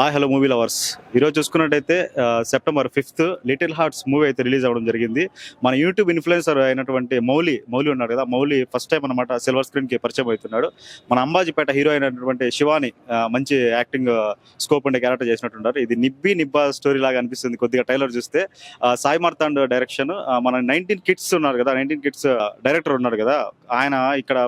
ఆ hello movie lovers ఈరోజు చూసుకున్నట్టయితే September fifth little hearts movie అయితే రిలీజ్ అవ్వడం జరిగింది. మన యూట్యూబ్ ఇన్ఫ్లుయెన్సర్ అయినటువంటి మౌలి మౌలి ఉన్నాడు కదా మౌలి ఫస్ట్ టైం అనమాట సిల్వర్ స్క్రీన్కి పరిచయం అవుతున్నాడు. మన అంబాజీపేట హీరో అయినటువంటి శివాని మంచి యాక్టింగ్ స్కోప్ ఉండే క్యారెక్టర్ చేసినట్టున్నారు. ఇది నిబ్బి నిబ్బా స్టోరీ లాగా అనిపిస్తుంది కొద్దిగా టైలర్ చూస్తే. సాయి మార్తాండ్ డైరెక్షన్ మన నైన్టీన్ కిడ్స్ ఉన్నారు కదా నైన్టీన్ కిడ్స్ డైరెక్టర్ ఉన్నారు కదా ఆయన ఇక్కడ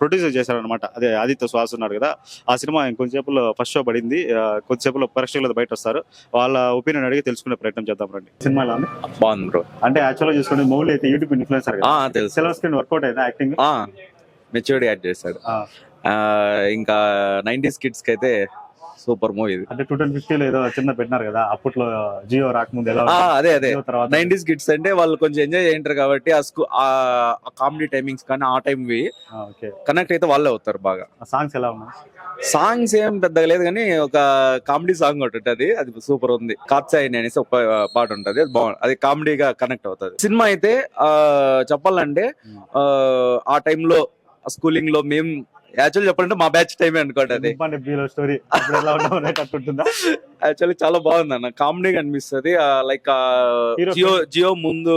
ప్రొడ్యూసర్ చేశారనమాట అదే ఆదిత్య శ్వాస ఉన్నాడు కదా ఆ సినిమా ఇంకొంచెంసేపులో ఫస్ట్ షో పడింది. ఆ, కొద్దిసేపులో ప్రేక్షకులు బయట వస్తారు వాళ్ళ ఒపీనియన్ అడిగి తెలుసుకునే ప్రయత్నం చేద్దాం రండి. సినిమా ఎలా ఉంది బాగుంది బ్రో. అంటే యాక్చువల్గా చూసుకుంటే మౌలి అయితే యూట్యూబ్ ఇన్ఫ్లుయెన్సర్ తెలుసు. సిల్వర్ స్క్రీన్ వర్కౌట్ అయిందా యాక్టింగ్ మెచ్యూర్డ్ యాడ్ చేశాడు. ఆ, ఇంకా నైన్టీస్ కిడ్స్కి అయితే సూపర్ మూవీ ఇది. అంటే టూ థౌసండ్ ఫిఫ్టీలో ఏదో చిన్న పెట్టినారు కదా అప్పట్లో జియో రాకముందు ఎలా ఆ, ఉండేది? అదే అదే. జియో తర్వాత నైన్టీస్ కిడ్స్ అంటే వాళ్ళు కొంచెం ఎంజాయ్ చేయంటారు కాబట్టి ఆ స్కూ ఆ కామెడీ టైమింగ్స్ కానీ ఆ టైం ఓకే. కనెక్ట్ అయితే వాళ్ళే అవుతారు బాగా. సాంగ్స్ ఎలా ఉన్నాయి? సాంగ్స్ ఏం పెద్దగా లేదు కానీ ఒక కామెడీ సాంగ్ ఒకటి ఉంటది అది సూపర్ ఉంది. కాత్సాయిని అనేసి ఒక పాట ఉంటది అది బాగుంది అది కామెడీగా కనెక్ట్ అవుతుంది. సినిమా అయితే ఆ చెప్పాలంటే ఆ, ఆ టైంలో స్కూలింగ్లో మేము యాక్చువల్ చెప్పాలంటే మా బ్యాచ్ టైమే అనుకోండి అది. స్టోరీ యాక్చువల్లీ చాలా బాగుంది అన్న. కామెడీగా అనిపిస్తుంది లైక్ జియో జియో ముందు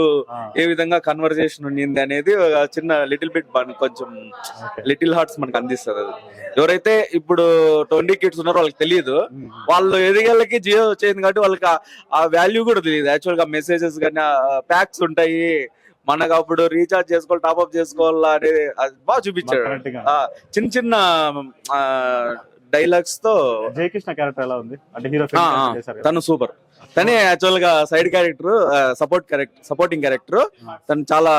ఏ విధంగా కన్వర్జేషన్ ఉండింది అనేది చిన్న లిటిల్ బిట్ కొంచెం లిటిల్ హార్ట్స్ మనకు అందిస్తుంది అది. ఎవరైతే ఇప్పుడు ట్వంటీ కిడ్స్ ఉన్నారో వాళ్ళకి తెలియదు వాళ్ళు ఎదిగేళ్ళకి జియో వచ్చింది కాబట్టి వాళ్ళకి ఆ- ఆ వాల్యూ కూడా తెలియదు యాక్చువల్గా మెసేజెస్ కానీ ప్యాక్స్ ఉంటాయి. మనకు అప్పుడు రీఛార్జ్ చేసుకోవాలి టాప్అప్ చేసుకోవాలా అనేది అది బాగా చూపించాడు. ఆ, చిన్న చిన్న డైలాగ్స్తో జయకృష్ణ క్యారెక్టర్ ఎలా ఉంది? అంటే హీరో ఆ, ఆ, చేశారు కదా. తను సూపర్ తనే యాక్చువల్గా side character support character supporting character తను చాలా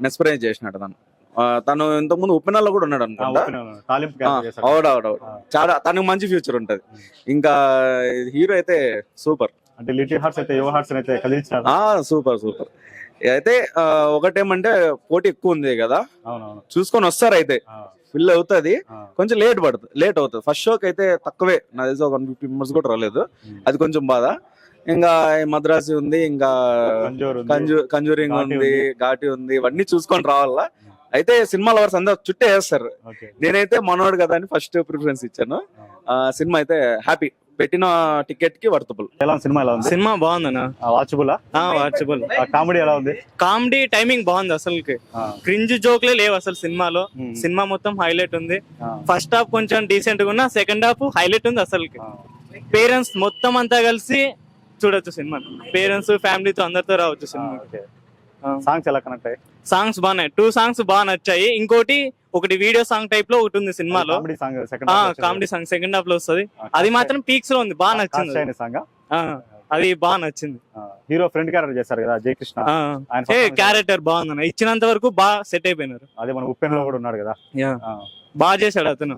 మెస్పరైజ్ చేసినాడు తను. ఆ, తను ఇంతకు ముందు ఉప్పెనల్లో కూడా ఉన్నాడు ఆ, అనుకుంటా. ఓపెన్. తాలింపు ఆ, క్యారెక్టర్ చేశారు. చాలా తనకు మంచి ఫ్యూచర్ ఉంటది. ఇంకా హీరో అయితే సూపర్ అంటే లిటిల్ హార్ట్స్ అయితే యువ హార్ట్స్ అయితే కదిలించారు సూపర్ సూపర్. అయితే ఒకటేమంటే పోటీ ఎక్కువ ఉంది కదా? చూసుకొని వస్తారు అయితే. ఫిల్ అవుతుంది. కొంచెం లేట్ పడుతుంది లేట్ అవుతుంది. ఫస్ట్ షోకి అయితే తక్కువే. నా తెలిసి ఒక వన్ ఫిఫ్టీ మెంబర్స్ కూడా రాలేదు. అది కొంచెం బాధ. ఇంకా మద్రాసి ఉంది ఇంకా. కంజూ కంజూరింగ్ ఉంది ఘాటి ఉంది. ఇవన్నీ చూసుకొని రావాలా? అయితే సినిమా లవర్స్ అందరూ చుట్టే వేస్తారు. నేనైతే మనోడు కదా అని ఫస్ట్ ప్రిఫరెన్స్ ఇచ్చాను. సినిమా అయితే హ్యాపీ పెట్టిన టికెట్కి వర్తబుల్. ఎలా ఉంది? సినిమా ఎలా ఉంది? సినిమా బాగుందన్న. వాచబుల్ వాచబుల్ కామెడీ ఎలా ఉంది? కామెడీ టైమింగ్ బాగుంది అసలుకి. క్రింజ్ జోక్లే లేవు అసలు సినిమాలో. సినిమా మొత్తం హైలైట్ ఉంది. ఫస్ట్ హాఫ్ కొంచెం డీసెంట్గా ఉన్నా సెకండ్ హాఫ్ హైలైట్ ఉంది అసలుకి. పేరెంట్స్ మొత్తం అంతా కలిసి చూడొచ్చు సినిమా. పేరెంట్స్ ఫ్యామిలీతో అందరితో రావచ్చు సినిమా. సాంగ్స్ ఎలా కనెక్ట్ అయ్యాయి? సాంగ్స్ బాగున్నాయి టూ సాంగ్స్ బాగా నచ్చాయి. ఇంకోటి ఒకటి వీడియో సాంగ్ టైప్లో ఒకటి ఉంది సినిమాలో. Comedy song second comedy song second హాఫ్లో వస్తుంది. అది మాత్రం పీక్స్లో ఉంది బాగా నచ్చింది. అది. సాంగ్ ఆ, అది బాగా నచ్చింది. హీరో ఫ్రెండ్ క్యారెక్టర్ చేశారు కదా జయకృష్ణ. క్యారెక్టర్ బాగుందన్న. ఇచ్చినంత వరకు బాగా సెట్ అయిపోయినారు. అదే మన ఉప్పెన్లో కూడా ఉన్నాడు కదా. బాగా చేశాడు అతను.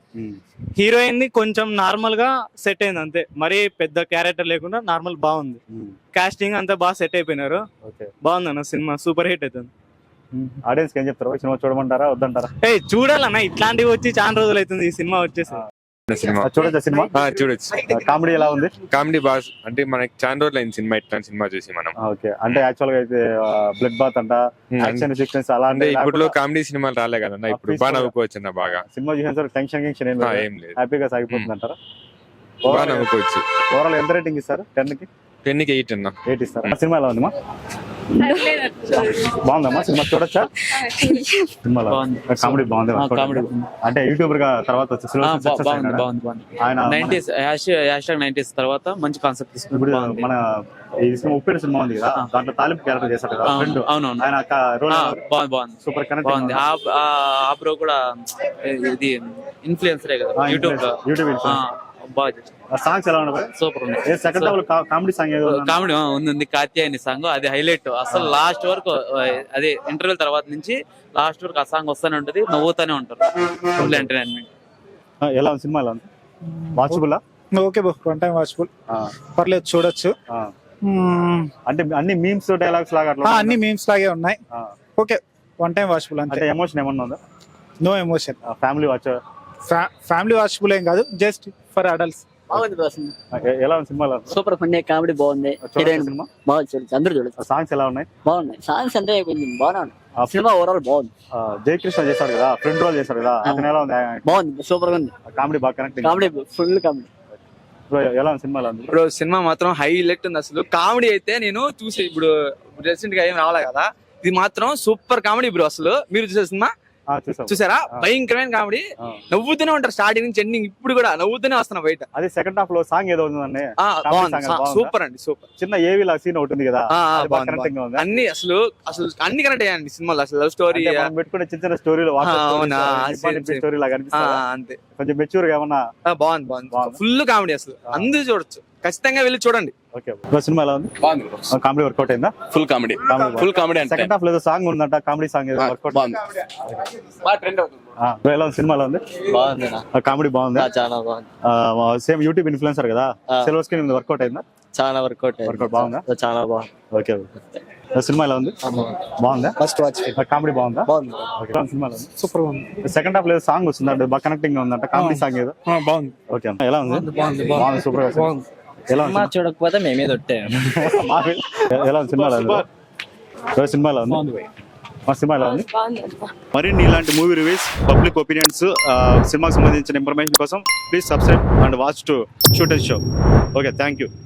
హీరోయిన్ని కొంచెం నార్మల్గా సెట్ అయింది అంతే. మరీ పెద్ద క్యారెక్టర్ లేకుండా నార్మల్ బాగుంది. కాస్టింగ్ అంతా బాగా సెట్ అయిపోయినారు. బాగుంది అన్న సినిమా సూపర్ హిట్ అవుతుంది ఆడియన్స్ ఏం చెప్తారు? సినిమా చూడమంటారా? వద్దంటారా? ఏ చూడాలన్న. ఇట్లాంటివి వచ్చి చాలా రోజులు అవుతుంది ఈ సినిమా వచ్చేసి. సినిమా. చూడొచ్చా సినిమా? ఆ, చూడొచ్చు. కామెడీ ఎలా ఉంది? కామెడీ బాగా అంటే మనకి చాలా రోజులు అయింది సినిమా ఇట్లాంటి సినిమా చూసి మనం. ఓకే. అంటే యాక్చువల్గా అయితే బ్లడ్ బాత్ అంట యాక్షన్ సీక్వెన్స్ అలా అంటే ఇప్పుడు కామెడీ సినిమాలు రాలే కదన్నా ఇప్పుడు బాగా. నవ్వుకోవచ్చు అన్న బాగా? సినిమా చూసిన టెన్షన్ గిన్షన్ ఏం లేదు. ఏం లేదు. హ్యాపీగా సాగిపోతుంది అంటారా బాగా నవ్వుకోవచ్చు. ఓవరాల్ ఎంత రేటింగ్ ఇస్తారు? టెన్కి? టెన్కి ఎయిట్ అన్న. ఎయిట్ ఇస్తారు? సినిమా ఎలా ఉందమ్మా? బాగుందమ్మా సినిమా చూడొచ్చా? సినిమాలో బాగుంది. కామెడీ బాగుంది అంటే యూట్యూబర్గా తర్వాత సినిమా బాగుంది? బాగుంది బాగుంది. ఆయన nineties hash hashtag nineties తర్వాత మంచి కాన్సెప్ట్ ఇప్పుడు తీసుకుని బాగుంది. మన ఈ సినిమా ఉప్పెన సినిమా ఉంది కదా. దాంట్లో తాలింపు క్యారెక్టర్ చేశాడు కదా అవునవును ఆయన బాగుంది బాగుంది. సూపర్ బాగుంది. కనెక్ట్ ఆ- ఆ- బ్రో కూడా ఇది ఇన్ఫ్లుయెన్సరే కదా యూట్యూబ్ యూట్యూబ్ బాగా. సాంగ్స్ ఎలా ఉన్నాయి? సూపర్ ఉంది ఏ second half comedy song? Comedy ఉంది ఉంది. కాత్యాయని సాంగ్ అది హైలైట్ అసలు లాస్ట్ వరకు ఆ, అదే ఇంటర్వెల్ తర్వాత నుంచి లాస్ట్ వరకు ఆ సాంగ్ వస్తూనే ఉంటది నవ్వుతూనే ఉంటారు. ఫుల్ ఎంటర్టైన్మెంట్ ఎలా ఉంది సినిమా ఎలా ఉంది? Watchable okay bro one time watchful పర్లేదు చూడొచ్చు. మ్మ్. అంటే అన్ని మీమ్స్ డైలాగ్స్ లాగా ఉన్నాయా? అన్ని మీమ్స్ లాగే ఉన్నాయి. ఓకే వన్ టైం వాచ్ఫుల్ అంతే. అంటే ఎమోషన్ ఏమన్నా ఉందా? No emotion family watch family watchful ఏం కాదు జస్ట్ ఫర్ అడల్ట్స్ బాగుంది బాస్ ఎలా ఉంది సినిమా సూపర్ ఫన్నీ కామెడీ బాగుంది. హీరోయిన్ సినిమా. బాగుంది చూడొచ్చు అందరూ చూడొచ్చు. సాంగ్స్ ఎలా ఉన్నాయి? బాగున్నాయి. సాంగ్స్ అంటే కొంచెం బాగానే ఉన్నాయి. సినిమా ఓవరాల్ బాగుంది. జయకృష్ణ చేశాడు కదా ఫ్రెండ్ రోల్ చేశాడు కదా అతను ఎలా ఉంది? బాగుంది సూపర్గా ఉంది. కామెడీ బాగా connect comedy full comedy. Bro ఎలా ఉంది సినిమా బ్రో సినిమా మాత్రం హైలైట్ ఉంది అసలు. కామెడీ అయితే నేను చూసి ఇప్పుడు రీసెంట్గా ఏం రాలే కదా ఇది మాత్రం సూపర్ కామెడీ బ్రో అసలు. మీరు చూసే సినిమా? చూసారా. భయంకరమైన కామెడీ. నవ్వుతూనే ఉంటారు స్టార్టింగ్ నుంచి ఎండింగ్ ఇప్పుడు కూడా నవ్వుతూనే వస్తున్నా బయట. అదే సెకండ్ హాఫ్లో సాంగ్ ఏదో ఉందండి? సూపర్ అండి సూపర్. చిన్న ఏవి లా సీన్ ఒకటి ఉంది కదా. అన్ని అసలు అసలు అన్ని కనెక్ట్ అయ్యాయండి సినిమాలో అసలు లవ్ స్టోరీ పెట్టుకునే చిన్న చిన్న స్టోరీలు. స్టోరీ లాగా అంతే. కొంచెం మెచ్యూర్గా ఏమన్నా? బాగుంది బాగుంది? ఫుల్ కామెడీ అసలు. అందరూ చూడొచ్చు. ఖచ్చితంగా వెళ్ళి చూడండి. ఓకే. బ్రో సినిమా ఎలా ఉంది? బాగుంది కామెడీ వర్కౌట్ అయిందా? Full comedy. ఫుల్ కామెడీ అంటే. సెకండ్ హాఫ్లో ఏదో సాంగ్ ఉందంట కామెడీ సాంగ్ ఏదో వర్కౌట్ బాగుంది. బాగా ట్రెండ్ అవుతుంది ఎలా ఉంది? సినిమా ఎలా ఉంది? బాగుంది కామెడీ బాగుంది? చాలా బాగుంది. సేమ్ యూట్యూబ్ ఇన్ఫ్లుయెన్సర్ కదా. సిల్వర్ స్క్రీన్ వర్కౌట్ అయిందా? చాలా వర్కౌట్ Workout బాగుందా? చాలా బాగుంది. ఓకే సినిమా ఎలా ఉంది? బాగుందా. ఫస్ట్ వాచ్ కామెడీ బాగుందా? బాగుంది సినిమా ఎలా ఉంది? సూపర్ ఉంది. సెకండ్ హాఫ్లో ఏదో సాంగ్ వస్తుందంట బాగా కనెక్టింగ్ ఉందంట కామెడీ సాంగ్ ఏదో. బాగుంది. ఓకే ఎలా ఉంది? బాగుంది సూపర్గా. ఎలా సినిమా? చూడకపోతే మేమే తొట్టే మావి- ఎలా సినిమా ఎలా ఉంది బ్రో, సినిమా ఎలా ఉంది మా సినిమా ఎలా ఉంది మరిన్ని ఇలాంటి మూవీ రివ్యూస్ పబ్లిక్ ఒపీనియన్స్ సినిమాకి సంబంధించిన ఇన్ఫర్మేషన్ కోసం please subscribe and watch to shoot and show. Okay thank you.